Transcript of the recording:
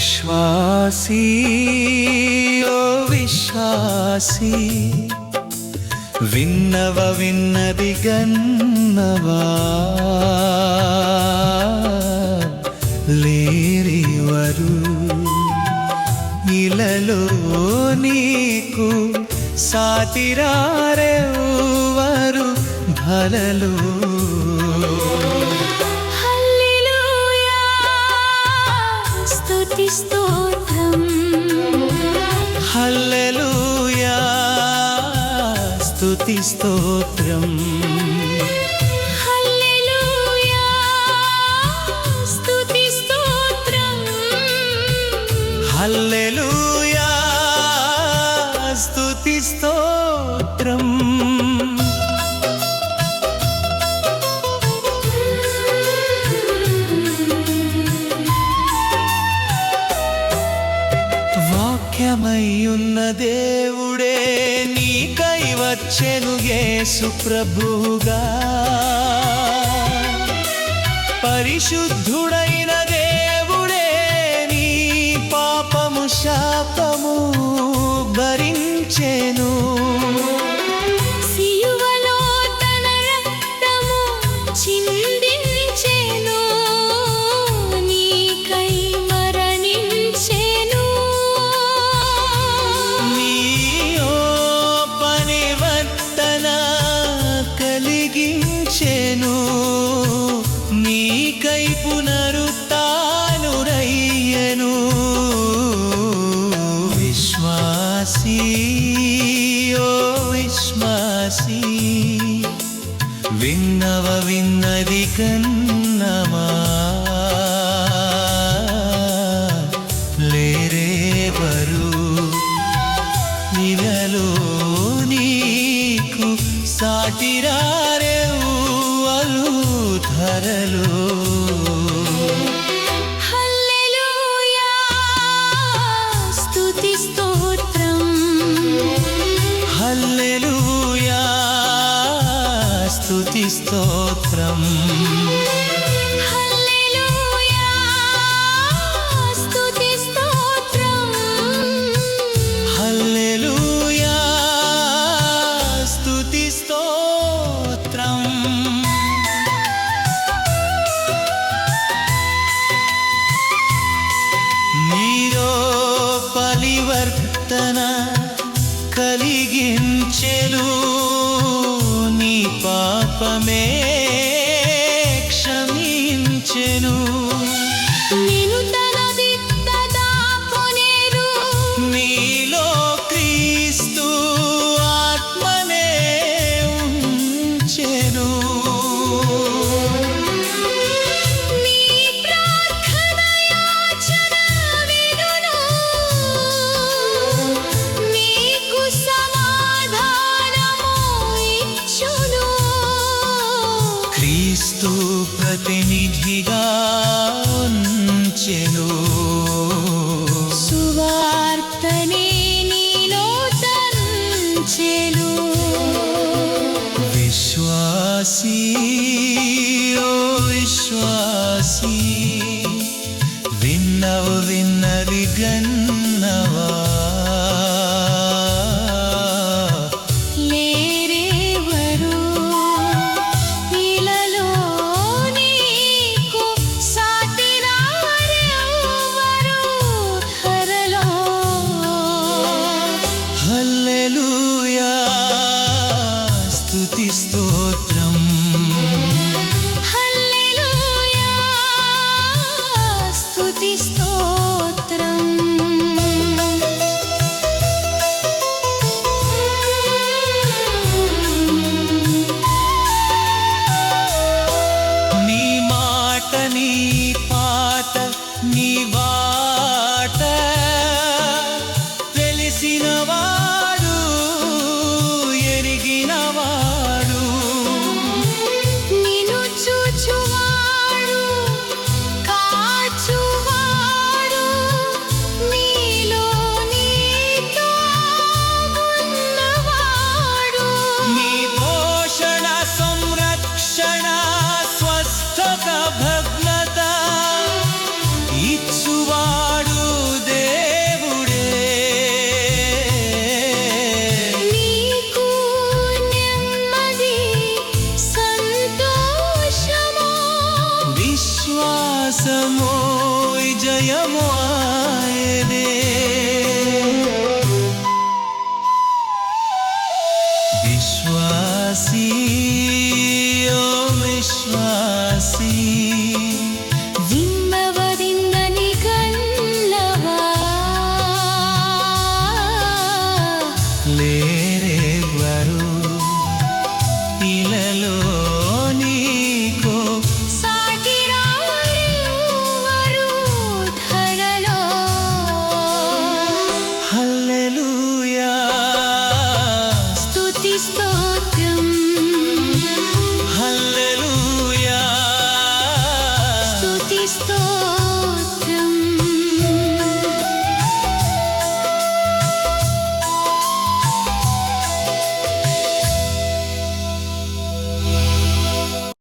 విశ్వాసీ ఓ విశ్వాసీ. విన్నవ విన్నది గన్నవా. లేరివరు ఇలలో నీకు సాతిరారెవరు భలలో స్తోత్రం. హల్లెలూయా స్తుతి స్తోత్రం. హల్లెలూయా స్తుతి స్తోత్రం. హల్లెలూయా వాక్యమయ్యున్న దేవుడే నీకై వచ్చెను యేసు ప్రభుగా పరిశుద్ధుడైన దేవుడే నీ పాపము శాపము భరించెను. సిలువలో తన రక్తము చిందించెను విశ్వాసీ విన్నవ విన్నది కన్నమా. లేరేవరు నిలలో నీకు సాటిరారెవ్వరు ధరలు. నీలో పరివర్తన కలిగించెను నీ పాపమే. విశ్వాసీ ఓ విశ్వాసీ విన్నవు విన్నవి గన్నవా లేరెవరు ఇలలో समोय जयमुआय दे विश्वासी ओ विश्वासी। विश्वसिवृन्दनिखले Cristo.